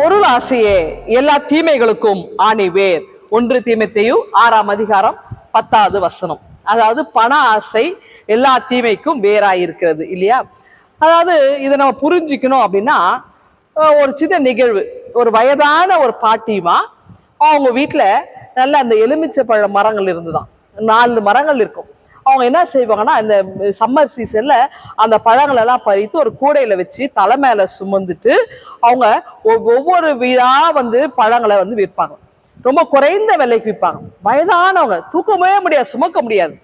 பொருள் ஆசையே எல்லா தீமைகளுக்கும் ஆணிவேர். ஒன்று தீமைத்தையும் ஆறாம் அதிகாரம் பத்தாவது வசனம். அதாவது பண ஆசை எல்லா தீமைக்கும் வேறாயிருக்கிறது இல்லையா? அதாவது இதை நம்ம புரிஞ்சுக்கணும் அப்படின்னா ஒரு சின்ன நிகழ்வு. ஒரு வயதான ஒரு பாட்டிமா அவங்க வீட்டில் நல்ல அந்த எலுமிச்சை பழ மரங்கள் இருந்துதான். நாலு மரங்கள் இருக்கும். அவங்க என்ன செய்வாங்கன்னா இந்த சம்மர் சீசன்ல அந்த பழங்கள் எல்லாம் பறித்து ஒரு கூடையில வச்சு தலை மேல சுமந்துட்டு அவங்க ஒவ்வொரு வீடா வந்து பழங்களை வந்து விற்பாங்க. ரொம்ப குறைந்த விலைக்கு விற்பாங்க. வயதானவங்க தூக்கவே முடியாது சுமக்க முடியாது.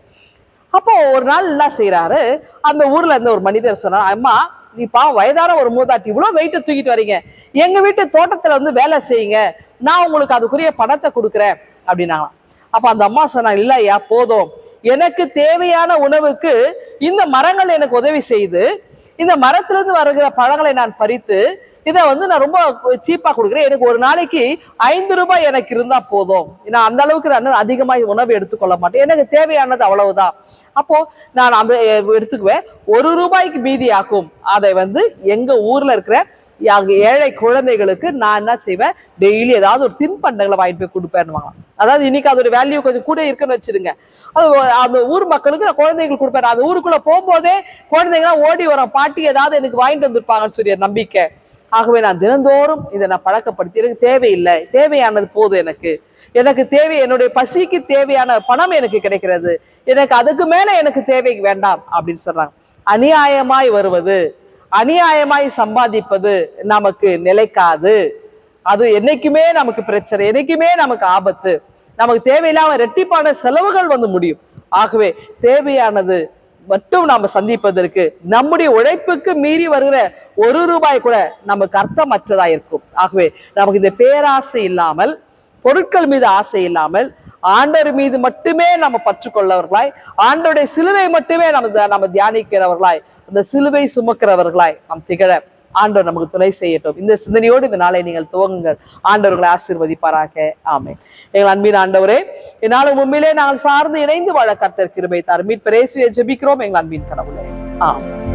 அப்போ ஒரு நாள் என்ன செய்யறாரு அந்த ஊர்ல இருந்த ஒரு மனிதர் சொன்னார் அம்மா நீப்பா வயதான ஒரு மூதாட்டி இவ்வளவு வெயிட்டை தூக்கிட்டு வரீங்க. எங்க வீட்டு தோட்டத்துல வந்து வேலை செய்யுங்க. நான் உங்களுக்கு அதுக்குரிய பணத்தை கொடுக்குறேன். அப்படின்னாங்களாம். அப்ப அந்த அம்மா சொன்னாங்க இல்லையா போதும். எனக்கு தேவையான உணவுக்கு இந்த மரங்கள் எனக்கு உதவி செய்து இந்த மரத்திலிருந்து வருகிற பழங்களை நான் பறித்து இதை வந்து நான் ரொம்ப சீப்பா கொடுக்குறேன். எனக்கு ஒரு நாளைக்கு ஐந்து ரூபாய் எனக்கு இருந்தா போதும். நான் அந்த அளவுக்கு நான் அதிகமாக உணவு எடுத்துக்கொள்ள மாட்டேன். எனக்கு தேவையானது அவ்வளவுதான். அப்போ நான் அந்த எடுத்துக்குவேன். ஒரு ரூபாய்க்கு மீதி ஆக்கும் அதை வந்து எங்க ஊர்ல இருக்கிற அங்கே ஏழை குழந்தைகளுக்கு நான் என்ன செய்வேன்? டெய்லி ஏதாவது ஒரு தின்பண்டங்களை வாங்கிட்டு போய் கொடுப்பேன்னு அதாவது இன்னைக்கு அதோட வேல்யூ கொஞ்சம் கூட இருக்குன்னு வச்சிருங்க. அது அந்த ஊர் மக்களுக்கு நான் குழந்தைங்களுக்கு கொடுப்பேன். அந்த ஊருக்குள்ள போகும்போதே குழந்தைங்களாம் ஓடி வரோம். பாட்டி ஏதாவது எனக்கு வாங்கிட்டு வந்திருப்பாங்கன்னு சொல்லி நம்பிக்கை. ஆகவே நான் தினந்தோறும் இதை நான் பழக்கப்படுத்தி எனக்கு தேவையில்லை. தேவையானது போதும் எனக்கு. எனக்கு தேவை என்னுடைய பசிக்கு தேவையான பணம் எனக்கு கிடைக்கிறது. எனக்கு அதுக்கு மேல எனக்கு தேவை வேண்டாம் அப்படின்னு சொல்றாங்க. அநியாயமாய் வருவது. அநியாயமாய் சம்பாதிப்பது நமக்கு நிலைக்காது. அது என்னைக்குமே நமக்கு பிரச்சனை என்னைக்குமே நமக்கு ஆபத்து. நமக்கு தேவையில்லாம ரெட்டிப்பான செலவுகள் வந்து முடியும். ஆகவே தேவையானது மட்டும் நாம சந்திப்பதற்கு நம்முடைய உழைப்புக்கு மீறி வருகிற ஒரு ரூபாய் கூட நமக்கு அர்த்தமற்றதா இருக்கும் ஆகவே நமக்கு இந்த பேராசை இல்லாமல் பொருட்கள் மீது ஆசை இல்லாமல் ஆண்டவர் மீது மட்டுமே நம்ம பற்றுக்கொள்ளவர்களாய் ஆண்டவருடைய சிலுவை மட்டுமே நம்ம நம்ம தியானிக்கிறவர்களாய் அந்த சிலுவை சுமக்கிறவர்களாய் நாம் திகழ ஆண்டவர் நமக்கு துணை செய்யட்டும். இந்த சிந்தனையோடு இந்த நாளை நீங்கள் துவங்குங்கள். ஆண்டவர்களை ஆசீர்வதிப்பாராக. ஆமே எங்கள் அன்பின் ஆண்டவரே என்னால் உண்மையிலே நாங்கள் சார்ந்து இணைந்து வாழ கர்த்தர் கிருபை தார் மீட்பரேசுயை ஜெபிக்கிறோம் எங்கள் அன்பின் கடவுளே. ஆமென்.